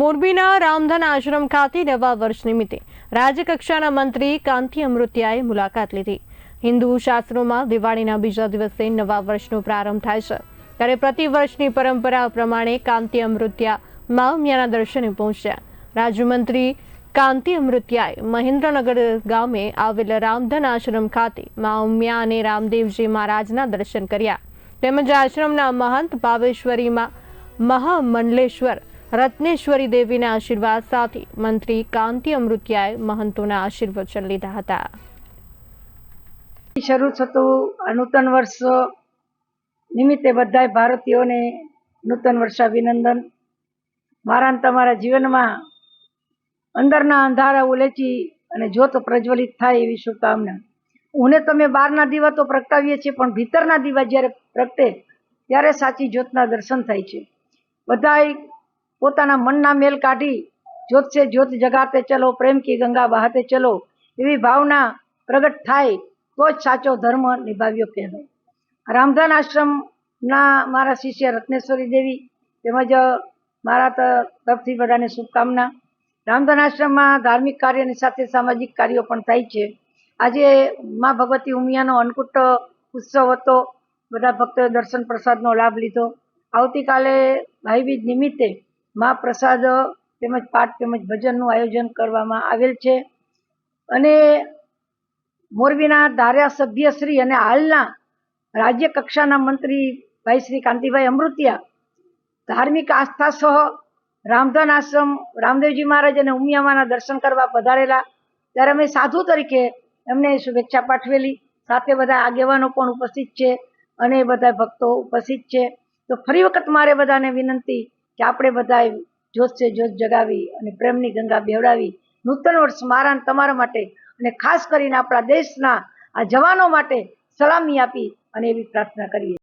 મોરબીના રામધન આશ્રમ ખાતે નવા વર્ષ નિમિત્તે રાજ્યકક્ષાના મંત્રી કાંતિ અમૃત્યાએ મુલાકાત લીધી. હિન્દુ શાસ્ત્રોમાં દિવાળીના બીજા દિવસે નવા વર્ષનો પ્રારંભ થાય છે. ત્યારે પ્રતિવર્ષની પરંપરા પ્રમાણે કાંતિ અમૃત્યા માવમિયાના દર્શને પહોંચ્યા. રાજ્યમંત્રી કાંતિ અમૃત્યાએ મહેન્દ્રનગર ગામે આવેલ રામધન આશ્રમ ખાતે માવમિયા અને રામદેવજી મહારાજના દર્શન કર્યા. તેમજ આશ્રમના મહંત ભાવેશ્વરીમાં મહામંડલેશ્વર રત્નેશ્વરી દેવીના આશીર્વાદ સાથે મંત્રી કાંતિ અમૃત્યાએ મહંતોના આશીર્વચન લીધા હતા. શરૂ થતું નૂતન વર્ષ નિમિત્તે બધાય ભારતીયોને નૂતન વર્ષાભિનંદન મારા અને તમારા જીવનમાં અંદરના અંધારા ઉલેચી અને જ્યોત પ્રજ્વલિત થાય એવી શુભકામના. હું ને તમે બહારના દીવા તો પ્રગટાવીએ છીએ, પણ ભીતરના દીવા જ્યારે પ્રગટે ત્યારે સાચી જ્યોતના દર્શન થાય છે. બધાય પોતાના મનના મેલ કાઢી જ્યોત છે જ્યોત જગાતે ચલો, પ્રેમ કી ગંગા બહાતે ચલો, એવી ભાવના પ્રગટ થાય, તો જ સાચો ધર્મ નિભાવ્યો કહેવાય. રામધન આશ્રમના મારા શિષ્ય રત્નેશ્વરી દેવી તેમજ મારા તરફથી બધાને શુભકામના. રામધન આશ્રમમાં ધાર્મિક કાર્યની સાથે સામાજિક કાર્યો પણ થાય છે. આજે મા ભગવતી ઉમિયાનો અન્નકૂટ ઉત્સવ હતો. બધા ભક્તોએ દર્શન પ્રસાદનો લાભ લીધો. આવતીકાલે ભાઈબીજ નિમિત્તે મા પ્રસાદ તેમજ પાઠ તેમજ ભજનનું આયોજન કરવામાં આવેલ છે. અને મોરબીના ધારાસભ્ય શ્રી અને હાલના રાજ્ય કક્ષાના મંત્રી ભાઈ શ્રી કાંતિભાઈ અમૃતિયા, ધાર્મિક આસ્થા સહ રામધન આશ્રમ, રામદેવજી મહારાજ અને ઉમિયામાના દર્શન કરવા પધારેલા. ત્યારે અમે સાધુ તરીકે એમને શુભેચ્છા પાઠવેલી. સાથે બધા આગેવાનો પણ ઉપસ્થિત છે અને બધા ભક્તો ઉપસ્થિત છે. તો ફરી વખત મારે બધાને વિનંતી કે આપણે બધાએ છે જોત જગાવી અને પ્રેમની ગંગા બેવડાવી. નૂતન વર્ષ મારા તમારા માટે અને ખાસ કરીને આપણા દેશના આ જવાનો માટે સલામી આપી અને એવી પ્રાર્થના કરીએ.